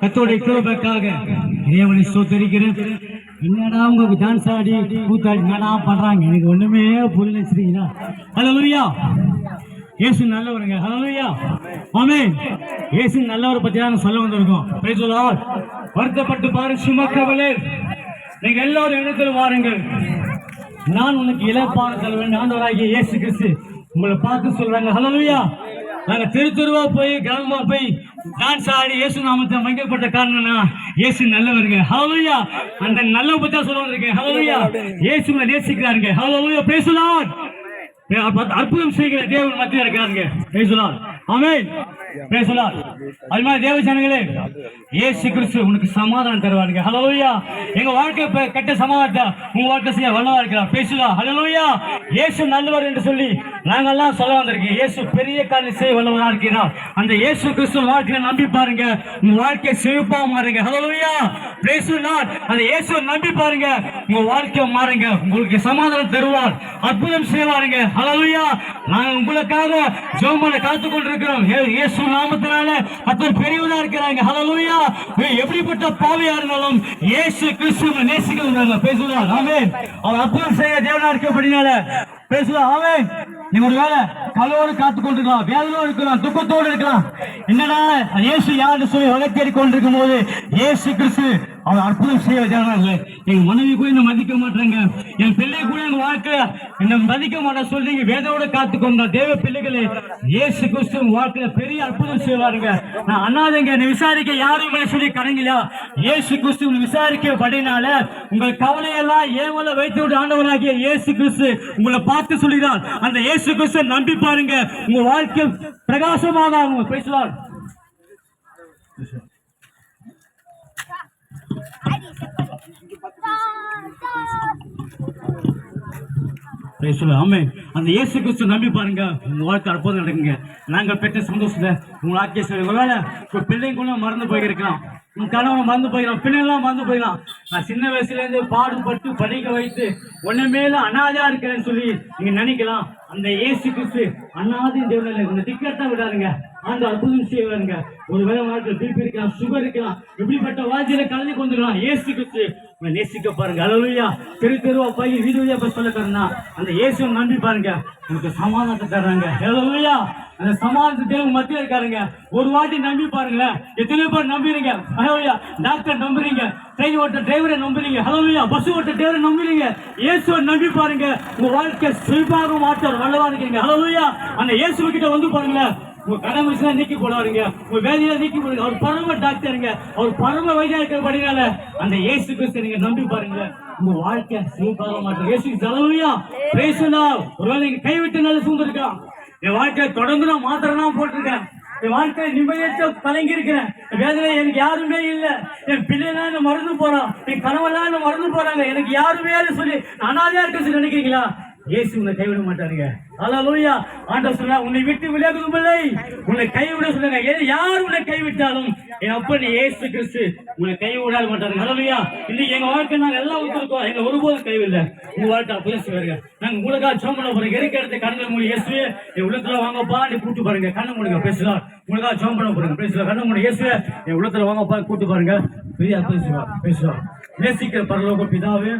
கத்தோடைய கிருபைக்காக இறைவனை சோத்தரிக்கிறேன் என்னடா உங்க டான்ஸ் ஆடி கூத்தாடி என்னடா பண்றாங்க? எனக்கு ஒண்ணுமே புரியல சரிங்களா ஹலோ இயேசு நல்லவருங்க. ஹalleluya ஆமே இயேசு நல்லவர் பத்தி தான் சொல்ல வந்திருக்கோம். Praise வருத்தப்பட்டு பாரு சுமக்கவலே நீங்க எல்லாரும் இடத்தில் வாருங்கள். நான் உனக்கு இழப்பான தலைவன் ஆண்டவராகிய இயேசு கிறிஸ்து. உங்களை பார்த்து சொல்றாங்க. ஹalleluya நாங்க தெரு போய் கிராமமா போய் டான்ஸ் ஆடி இயேசு நாமத்தை மகிழ்ப்பட்ட காரணம்னா இயேசு நல்லவருங்க. ஹலோயா அந்த நல்ல பத்தி தான் சொல்ல வந்திருக்கேன் ஹalleluya இயேசு நேசிக்கிறாருங்க ஹலோயா பேசலாம் அற்புதம் செய்கிற தேவன் மத்திய இருக்காருங்க பேசலாம் ஆமென் பேசலாம் அது மாதிரி தேவ ஜனங்களே ஏசு கிறிஸ்து உனக்கு சமாதானம் தருவாருங்க. ஹலோயா எங்க வாழ்க்கை கெட்ட சமாதானத்தை உங்க வாழ்க்கை செய்ய வல்லவா இருக்கிறார். பேசலாம் ஹலோயா ஏசு நல்லவர் என்று சொல்லி நாங்கெல்லாம் சொல்ல வந்திருக்கோம். ஏசு பெரிய காரணம் செய்ய வல்லவரா இருக்கிறார். அந்த ஏசு கிறிஸ்து வாழ்க்கையை நம்பி பாருங்க. உங்க வாழ்க்கை செழிப்பா மாறுங்க. ஹலோயா பேசலாம் அந்த இயேசு நம்பி பாருங்க. உங்க வாழ்க்கை மாறுங்க. உங்களுக்கு சமாதானம் தருவார். அற்புதம் செய்வாருங்க. ஹலோயா நாங்க உங்களுக்காக ஜோமான காத்துக் காத்து கொண்டிருக்கிறோம் ஏசு இயேசு நாமத்தினால அத்தனை பெரியவனா இருக்கிறாங்க. ஹலலூயா எப்படிப்பட்ட பாவியா இருந்தாலும் இயேசு கிறிஸ்துவை நேசிக்கிறாங்க பேசுவார் ஆமே அவர் அற்புதம் செய்ய தேவனா இருக்கப்படினால பேசுவார் ஆமே நீ ஒரு வேலை கலோடு காத்து கொண்டிருக்கலாம். வேதனோடு இருக்கலாம். துக்கத்தோடு இருக்கலாம். என்னடா? இயேசு யாருன்னு சொல்லி வளர்த்தேறி கொண்டிருக்கும் போது இயேசு கிறிஸ்து அவர் அற்புதம் செய்ய வச்சாங்க என் மனைவி கூட என்ன மதிக்க மாட்டாங்க. என் பிள்ளை கூட என் வாழ்க்கை என்ன மதிக்க மாட்டா சொல்றீங்க வேதோட காத்துக்கோங்க தேவ பிள்ளைகளே இயேசு கிறிஸ்து வாழ்க்கையில பெரிய அற்புதம் செய்வாருங்க. நான் அண்ணாதுங்க என்னை விசாரிக்க யாரும் இல்லை சொல்லி கடங்கலையா இயேசு கிறிஸ்து விசாரிக்க படினால உங்கள் கவலையெல்லாம் ஏவல வைத்து விட்டு ஆண்டவராகிய இயேசு கிறிஸ்து உங்களை பார்த்து சொல்கிறார். அந்த இயேசு கிறிஸ்து நம்பி பாருங்க. உங்க வாழ்க்கை பிரகாசமாக அவங்க பேசுவார். ஆமே அந்த இயேசு கிறிஸ்து நம்பி பாருங்க. உங்க வாழ்க்கை அற்புதம் நடக்குங்க. நாங்கள் பெற்ற சந்தோஷத்துல உங்களை ஆக்கிய சரி ஒருவேளை பிள்ளைங்க கூட மறந்து போயிருக்கலாம். உன் கணவன் மறந்து போயிடலாம் பிள்ளைங்களாம் மறந்து போயிடலாம் நான் சின்ன வயசுல இருந்து பாடுபட்டு படிக்க வைத்து உன்ன மேல அனாதையா இருக்கிறேன்னு சொல்லி நீங்க நினைக்கலாம். அந்த ஏசு கிறிஸ்து அண்ணாதின் தேவனில் உங்க டிக்கெட்டா விடாதுங்க. அந்த அற்புதம் செய்வாருங்க. ஒருவேளை வாழ்க்கை பிபி இருக்கலாம் சுகர் இருக்கலாம் இப்படிப்பட்ட வாழ்க்கையில கலந்து கொண்டுடலாம் ஏசு கிறிஸ்து உங்களை நேசிக்க பாருங்க. அலலுயா தெரு தெருவா போய் வீடு வழியா போய் சொல்ல தரனா அந்த இயேசுவை நம்பி பாருங்க. உங்களுக்கு சமாதானத்தை தர்றாங்க. அலலுயா அந்த சமாதானத்தை தேவன் மத்திய இருக்காருங்க. ஒரு வாட்டி நம்பி பாருங்களேன். எத்தனையோ பேர் நம்புறீங்க. ஹலோயா டாக்டர் நம்புறீங்க. ட்ரெயின் ஓட்ட டிரைவரை நம்புறீங்க. ஹலோயா பஸ் ஓட்ட டிரைவரை நம்புறீங்க. இயேசுவை நம்பி பாருங்க. உங்க வாழ்க்கை சுயபாக மாற்ற வல்லவா இருக்கீங்க ஹலோயா அந்த இயேசு கிட்ட வந்து பாருங்களேன். உங்க கடமை நீக்கி போடுவாருங்க உங்க வேலையில நீக்கி போடுங்க அவர் பரம டாக்டருங்க அவர் பரம வைத்தியா இருக்கிறபடினால அந்த இயேசு கிறிஸ்து நீங்க நம்பி பாருங்க உங்க வாழ்க்கை சிவப்பாக மாட்டோம் இயேசு செலவையா பேசுனா ஒருவேளை நீங்க கைவிட்டு நல்ல சூழ்ந்திருக்கலாம் என் வாழ்க்கையை தொடர்ந்து நான் மாத்திரம் தான் போட்டிருக்கேன். என் வாழ்க்கையை நிம்மதியற்ற கலங்கி இருக்கிறேன் வேதனை எனக்கு யாருமே இல்ல. என் பிள்ளைலாம் என்ன மறந்து போறான். என் கணவெல்லாம் என்ன மறந்து போறாங்க. எனக்கு யாருமே சொல்லி நான் அனாதையா இருக்க சொல்லி நினைக்கிறீங்களா? இயேசு உன்னை கைவிட மாட்டாருங்க. ஹalleluya. ஆண்டவர் சொன்னா உன்னை விட்டு விலகுதும் இல்லை. உன்னை கைவிட சொல்லுங்க. யார் உன்னை கைவிட்டாலும்? என் அப்பன் இயேசு கிறிஸ்து. உன்னை கைவிடாத மாட்டாருங்க. ஹalleluya. இன்னைக்கு எங்க வாழ்க்கை நாங்க எல்லாம் விட்டுருக்கோம் எங்க ஒருபோதும் கைவில்லை உங்க வாழ்க்கை அப்பதான் செய்வாருங்க நாங்க உங்களுக்காக ஜோம் பண்ண போறோம். இருக்க இடத்த கண்ணு மூணு இயேசு என் உள்ளத்துல வாங்கப்பா நீ கூட்டு பாருங்க. கண்ணு மூடுங்க பேசலாம் உங்களுக்காக ஜோம் பண்ண போறோங்க பேசலாம் கண்ணு மூடி இயேசு என் உள்ளத்துல வாங்கப்பா கூட்டு பாருங்க. பெரிய அற்புதம் செய்வார். பேசலாம் நேசிக்கிற பரலோக பிதாவே.